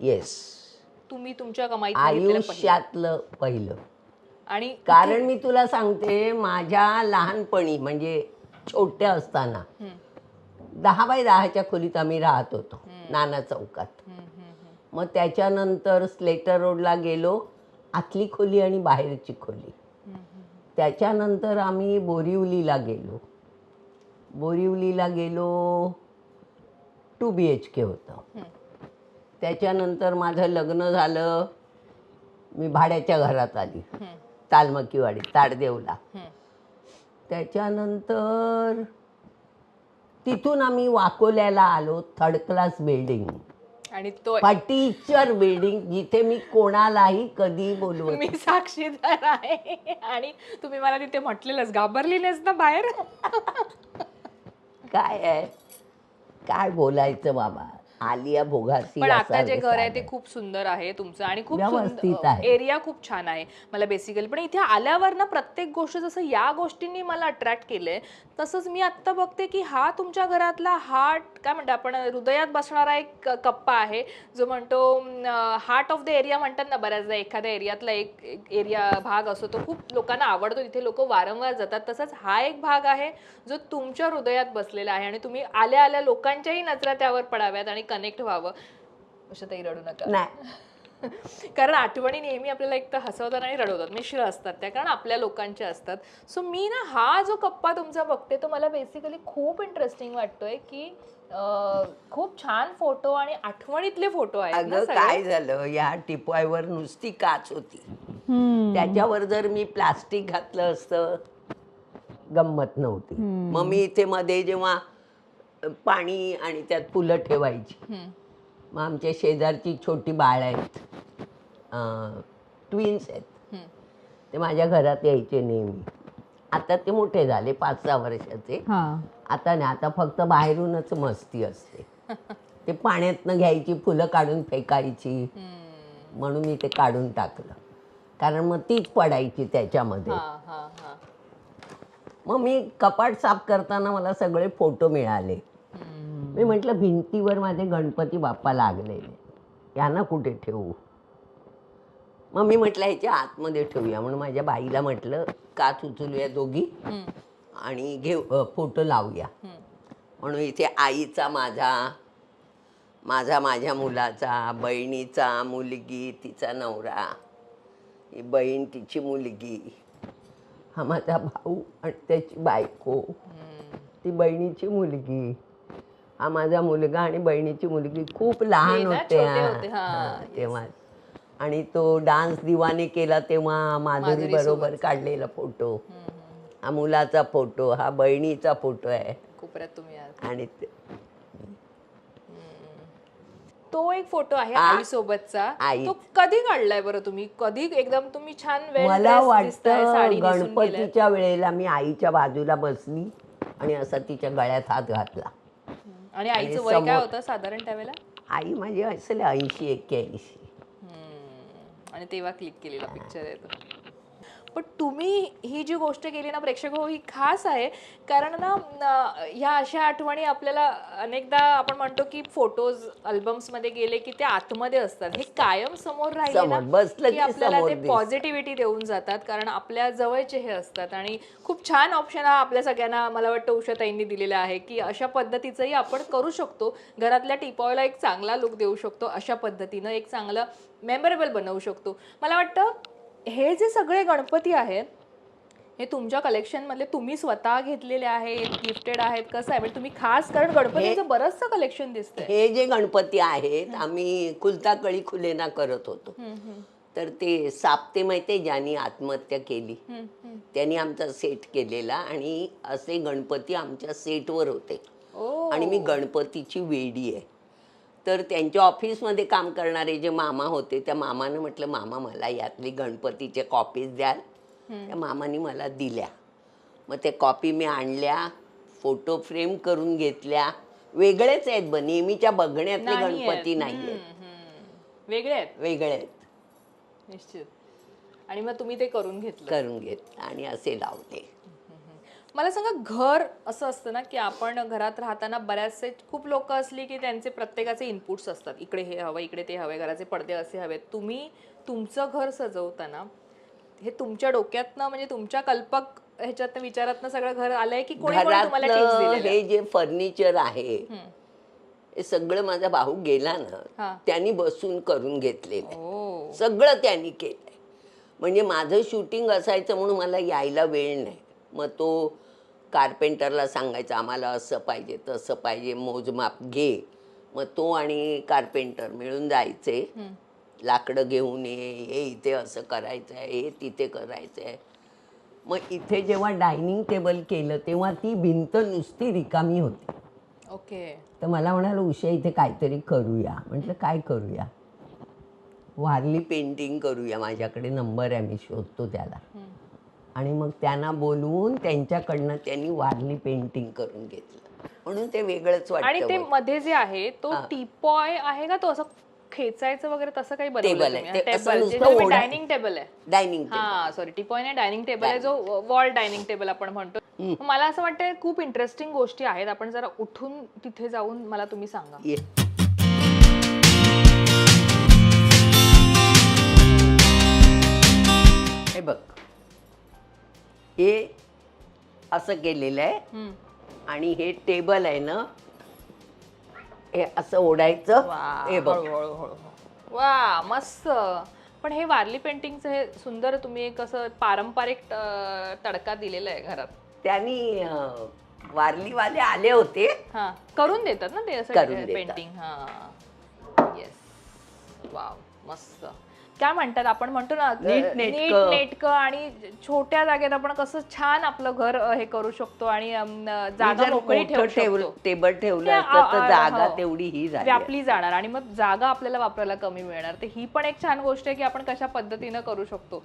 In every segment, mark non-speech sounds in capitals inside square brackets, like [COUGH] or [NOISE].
Yes तुम्ही तुमच्या कमाईत पहिलं. आयुष्यातलं पहिलं. आणि कारण मी तुला सांगते माझ्या लहानपणी म्हणजे छोट्या असताना दहा बाय दहाच्या खोलीत आम्ही राहत होतो नाना चौकात. मग त्याच्यानंतर स्लेटर रोडला गेलो आतली खोली आणि बाहेरची खोली. त्याच्यानंतर आम्ही बोरिवलीला गेलो. बोरिवलीला गेलो टू बी एच के होतं. त्याच्यानंतर माझं लग्न झालं. मी भाड्याच्या घरात आली. तालमकीवाडी ताडदेवला. त्याच्यानंतर तिथून आम्ही वाकोल्याला आलो थर्ड क्लास बिल्डिंग आणि तो टीचर बिल्डिंग जिथे मी कोणालाही कधी बोलवत मी साक्षीदार आहे. आणि तुम्ही मला तिथे म्हटलेलंच घाबरली नाहीस ना बाहेर? काय आहे? काय बोलायचं बाबा? आलिया भोगासी पण आता जे घर आहे ते. खूप सुंदर आहे तुमचं आणि खूप व्यवस्थित आहे. एरिया खूप छान आहे मला बेसिकली पण इथे आल्यावर ना प्रत्येक गोष्ट जसं या गोष्टींनी मला अट्रॅक्ट केलंय तसंच मी आत्ता बघते की हा तुमच्या घरातला हार्ट काय म्हणतो आपण हृदयात बसणारा एक कप्पा आहे जो म्हणतो हार्ट ऑफ द एरिया म्हणतात ना बऱ्याचदा एखाद्या एरियातला एक एरिया भाग असतो तो खूप लोकांना आवडतो तिथे लोक वारंवार जातात तसंच हा एक भाग आहे जो तुमच्या हृदयात बसलेला आहे आणि तुम्ही आल्या आल्या लोकांच्याही नजरा त्यावर पडाव्यात आणि कनेक्ट व्हावं. अशातही रडू नका. नाही. [LAUGHS] कारण आठवणी नेहमी आपल्याला एक तर हसवतात आणि रडवतात मिश्र असतात. त्या कारण आपल्या लोकांच्या असतात. सो मी ना हा जो कप्पा तुमचा बघते तो मला बेसिकली खूप इंटरेस्टिंग वाटतोय की अं, खूप छान फोटो आणि आठवणीतले फोटो आहेत ना अगं सगळे? काय झालं? या टिपवायवर नुसती काच होती. त्याच्यावर जर मी प्लास्टिक घातलं असतं गंमत नव्हती. मग मी इथे मध्ये जेव्हा पाणी आणि त्यात फुलं ठेवायची. मग आमच्या शेजारची छोटी बाळ आहेत ट्विन्स आहेत. ते माझ्या घरात यायचे नेहमी आता ते मोठे झाले पाच सहा वर्षाचे आता नाही आता फक्त बाहेरूनच मस्ती असते ते पाण्यातनं घ्यायची फुलं काढून फेकायची. म्हणून मी ते काढून टाकलं कारण मग तीच पडायची त्याच्यामध्ये मग मी कपाट साफ करताना मला सगळे फोटो मिळाले. मी म्हटलं भिंतीवर माझे गणपती बाप्पा लागलेले. यांना कुठे ठेवू? मग मी म्हटलं ह्याच्या आतमध्ये ठेवूया. म्हणून माझ्या बाईला म्हटलं काच उचलूया दोघी. आणि घेऊ फोटो लावूया. म्हणून इथे आईचा माझा माझा माझ्या मुलाचा बहिणीचा मुलगी तिचा नवरा ही बहीण तिची मुलगी हा माझा भाऊ आणि त्याची बायको ती बहिणीची मुलगी. हा माझा मुलगा आणि बहिणीची मुलगी खूप लहान होते. तेव्हा. आणि तो डान्स दिवाने केला तेव्हा माधुरी बरोबर काढलेला फोटो. हा मुलाचा फोटो हा बहिणीचा फोटो आहे. आणि ते- एक फोटो आहे आई सोबतचा. आई. तो कधी काढलाय बरं तुम्ही? कधी एकदम तुम्ही छान मला वाटतं. गणपतीच्या वेळेला मी आईच्या बाजूला बसली आणि असा तिच्या गळ्यात हात घातला. आणि आईचं वय काय होतं साधारण त्यावेळेला? आई माझी असेल ऐंशी एक्क्याऐंशी. आणि तेव्हा क्लिक केलेला पिक्चर आहे तो. पण तुम्ही ही जी गोष्ट केली ना प्रेक्षक हो, ही खास आहे. कारण ना ह्या अशा आठवणी आपल्याला अनेकदा आपण म्हणतो की फोटोज अल्बम्समध्ये गेले की ते आतमध्ये असतात. हे कायम समोर राहिले की आपल्याला ते. पॉझिटिव्हिटी देऊन जातात. कारण आपल्या जवळचे हे असतात. आणि खूप छान ऑप्शन हा आपल्या सगळ्यांना मला वाटतं उषाताईंनी दिलेला आहे की अशा पद्धतीचंही आपण करू शकतो. घरातल्या टिपॉयला एक चांगला लुक देऊ शकतो. अशा पद्धतीनं एक चांगलं मेमोरेबल बनवू शकतो. मला वाटतं हे जे सगळे गणपती आहेत हे तुमच्या कलेक्शन मधले तुम्ही स्वतः घेतलेले आहेत गिफ्टेड आहेत कसं आहे? म्हणजे तुम्ही खास कारण गणपतीचं बरंचसं कलेक्शन दिसतंय. हे जे गणपती आहेत आम्ही खुलता कळी खुलेना करत होतो. तर ते साप्ते माहिती ज्यांनी आत्महत्या केली. त्यांनी आमचा सेट केलेला आणि असे गणपती आमच्या सेटवर होते. आणि मी गणपतीची वेडी आहे. तर त्यांच्या ऑफिसमध्ये काम करणारे जे मामा होते त्या मामानं म्हटलं मामा मला यातली गणपतीचे कॉपीज द्याल. त्या मामाने मला दिल्या. मग ते कॉपी मी आणल्या फोटो फ्रेम करून घेतल्या. वेगळेच आहेत ब नेहमीच्या बघण्यातले. गणपती नाही हम्म, आहेत हम्म. वेगळे आहेत वेगळे आहेत निश्चित. आणि मग तुम्ही ते करून घेतलं. करून घेत आणि असे लावले. मला सांगा घर असं असतं ना की आपण घरात राहताना बऱ्याचसे खूप लोक असली की त्यांचे प्रत्येकाचे इनपुट्स असतात. इकडे हे हवं इकडे ते हवे घराचे पडदे असे हवेत. तुम्ही तुमचं घर सजवताना हे तुमच्या डोक्यातनं म्हणजे तुमच्या कल्पक ह्याच्यातनं विचारातनं सगळं घर आलंय की कोणी कोणी तुम्हाला टिप्स घरातलं दिलेल्या? हे जे फर्निचर आहे हम्म. हे सगळं माझा भाऊ गेला ना हा. त्यांनी बसून करून घेतलेलं आहे. ओ सगळं त्यांनी केलंय. म्हणजे माझं शूटिंग असायचं म्हणून मला यायला वेळ नाही. मग तो कार्पेंटरला सांगायचा आम्हाला असं पाहिजे तसं पाहिजे मोजमाप घे. मग तो आणि कार्पेंटर मिळून जायचे. लाकडं घेऊन ये हे इथे असं करायचं आहे हे तिथे करायचं आहे मग इथे जेव्हा डायनिंग टेबल केलं तेव्हा ती भिंत नुसती रिकामी होती. ओके. तर मला म्हणाल उषा इथे काहीतरी करूया. म्हटलं काय करूया? वारली पेंटिंग करूया माझ्याकडे नंबर आहे मी शोधतो त्याला. आणि मग त्यांना बोलवून त्यांच्याकडनं त्यांनी वारली पेंटिंग करून घेतलं. म्हणून ते वेगळंच आणि ते वाटतं मध्ये जे आहे तो हा. टीपॉय आहे का तो असं खेचायचं वगैरे तसं काही Table आहे. ते असं नुसतं टेबल ओढा- डायनिंग टेबल आहे. डायनिंग हा सॉरी टीपॉय नाही डायनिंग टेबल आहे. जो वॉल डायनिंग टेबल आपण म्हणतो. मग मला असं वाटतं खूप इंटरेस्टिंग गोष्टी आहेत. आपण जरा उठून तिथे जाऊन मला तुम्ही सांगा. ये. हे बघ. हे असं केलेलं आहे. आणि हे टेबल आहे ना हे असं ओढायचं. वा, हे बघ. वा मस्त. पण हे वारली पेंटिंगचं हे सुंदर तुम्ही एक असं पारंपरिक तडका दिलेला आहे घरात. त्यांनी अं, वारलीवाले आले होते. हा करून देतात ना ते असं करून देतात. पेंटिंग हा. येस वाव मस्त. काय म्हणतात आपण म्हणतो ना. नीट नेटकं आणि छोट्या जागेत आपण कसं छान आपलं घर हे करू शकतो आणि जागा मोकळी ठेवू टेबल ठेवलं तर जागा हो. तेवढी ही व्यापली जाणार आणि मग जागा आपल्याला वापरायला कमी मिळणार तर ही पण एक छान गोष्ट आहे की आपण कशा पद्धतीनं करू शकतो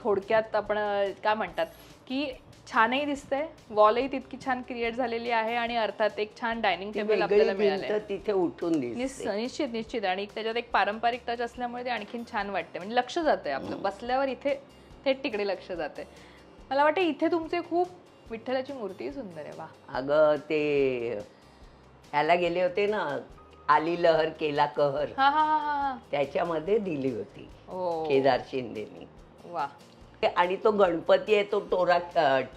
थोडक्यात आपण काय म्हणतात की छानही दिसतंय. वॉलही तितकी छान क्रिएट झालेली आहे आणि अर्थात एक छान डायनिंग टेबल आपल्याला मिळालंय. भिंत तिथे उठून निश्चित निश्चित. आणि त्याच्यात एक पारंपरिक टच असल्यामुळे ते आणखीन छान वाटते म्हणजे लक्ष जातंय आपलं. बसल्यावर इथे थेट तिकडे लक्ष जाते मला वाटतं इथे तुमचे खूप विठ्ठलाची मूर्ती सुंदर आहे. वा. अगं ते ह्याला गेले होते ना आली लहर केला कहर. हा हा हा हा हा. त्याच्यामध्ये दिली होती. ओ केदार शिंदेनी. वा. आणि तो गणपती आहे तो टोरा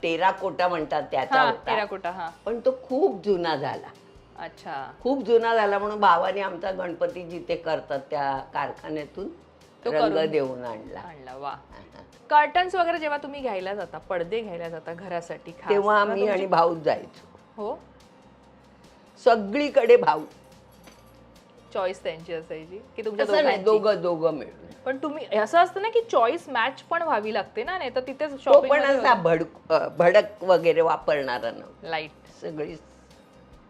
टेराकोटा म्हणतात त्याचा हा होता. टेराकोटा हा. पण तो खूप जुना झाला. अच्छा. खूप जुना झाला म्हणून भावाने आमचा गणपती जिथे करतात त्या कारखान्यातून तो रंग करून- देऊन आणला. आणला वा. कर्टन्स वगैरे जेव्हा तुम्ही घ्यायला जाता पडदे घ्यायला जाता घरासाठी खास, तेव्हा मी आणि भाऊ जायचो. हो. सगळीकडे भाऊ. चॉईस त्यांची असायची की तुमच्या नाही दोघांची? दोघं दोघं मिळून. पण तुम्ही असं असतं ना की चॉईस मॅच पण व्हावी लागते ना नाही तर तिथे तो पण असा भडक भडक वगैरे वापरणारा नव्हता लाइट सगळी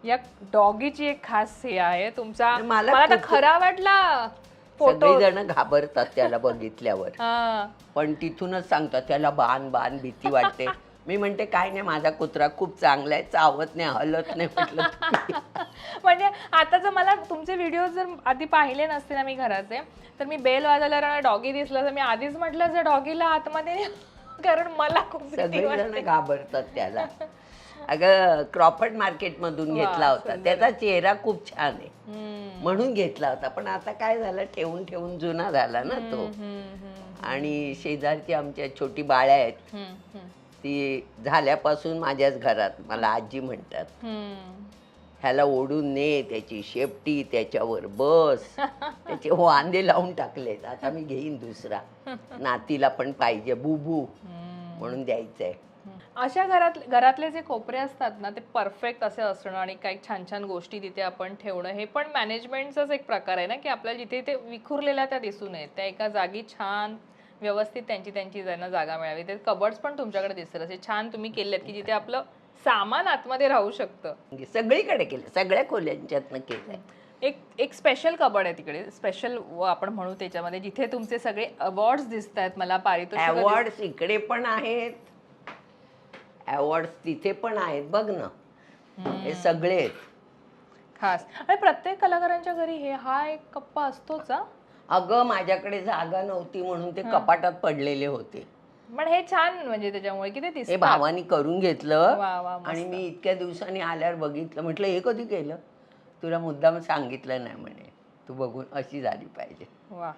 या डॉगीची एक खास हे आहे तुमचा आणि मला मला तर खूप- खरा वाटला फोटो सगळी जण घाबरतात त्याला बघितल्यावर. [LAUGHS] हा. पण तिथूनच सांगतात त्याला बाण बाण भीती वाटते. [LAUGHS] मी म्हणते काय नाही माझा कुत्रा खूप चांगला आहे चावत नाही हलत नाही म्हटलं. [LAUGHS] म्हणजे आता जर मला तुमचे व्हिडिओ जर आधी पाहिले नसते ना मी घराचे तर मी बेल वाजवल्यावर डॉगी दिसला तर मी आधीच म्हटलं जर डॉगीला आतमध्ये [LAUGHS] कारण मला खूप भीती सगळी वाटते. जण घाबरतात त्याला. [LAUGHS] अगं क्रॉफर्ड मार्केट मधून वा, घेतला होता. त्याचा चेहरा खूप छान आहे. म्हणून घेतला होता. पण आता काय झालं ठेवून ठेवून जुना झाला ना तो. आणि शेजारची आमच्या छोटी बाळ्या आहेत. ती झाल्यापासून माझ्याच घरात. मला आजी म्हणतात. ह्याला ओढून ने त्याची शेपटी त्याच्यावर बस. [LAUGHS] त्याचे वांदे लावून टाकलेत. आता मी घेईन दुसरा. नातीला पण पाहिजे बुबू. म्हणून द्यायचंय. अशा घरात घरातले जे कोपरे असतात ना ते परफेक्ट असे असणं आणि काही छान छान गोष्टी तिथे आपण ठेवणं हे पण मॅनेजमेंटचाच एक प्रकार आहे ना की आपल्याला जिथे ते विखुरलेल्या त्या दिसू नयेत त्या एका जागी छान व्यवस्थित त्यांची त्यांची त्यांना जागा मिळावी. ते कबर्ड्स पण तुमच्याकडे दिसतील असे छान तुम्ही केलेत की जिथे आपलं सामान आतमध्ये राहू शकतं. सगळीकडे केलं सगळ्या खोल्यांच्यातनं केलंय. एक एक स्पेशल कबड आहे तिकडे. स्पेशल आपण म्हणू त्याच्यामध्ये जिथे तुमचे सगळे अवॉर्ड्स दिसत आहेत मला पारितोषिक अवॉर्ड इकडे पण आहेत. अवॉर्ड तिथे पण आहेत. बघ ना. हे सगळे आहेत. खास. आणि प्रत्येक कलाकारांच्या घरी हे हा एक कप्पा असतोच हा. अगं माझ्याकडे जागा नव्हती म्हणून ते कपाटात पडलेले होते. पण हे छान म्हणजे त्याच्यामुळे की ते हे दिसतात. भावानी करून घेतलं वा वा मस्त. आणि मी इतक्या दिवसांनी आल्यावर बघितलं म्हटलं हे कधी केलं? तुला मुद्दाम सांगितलं नाही म्हणे. तू बघून अशी झाली पाहिजे. वा.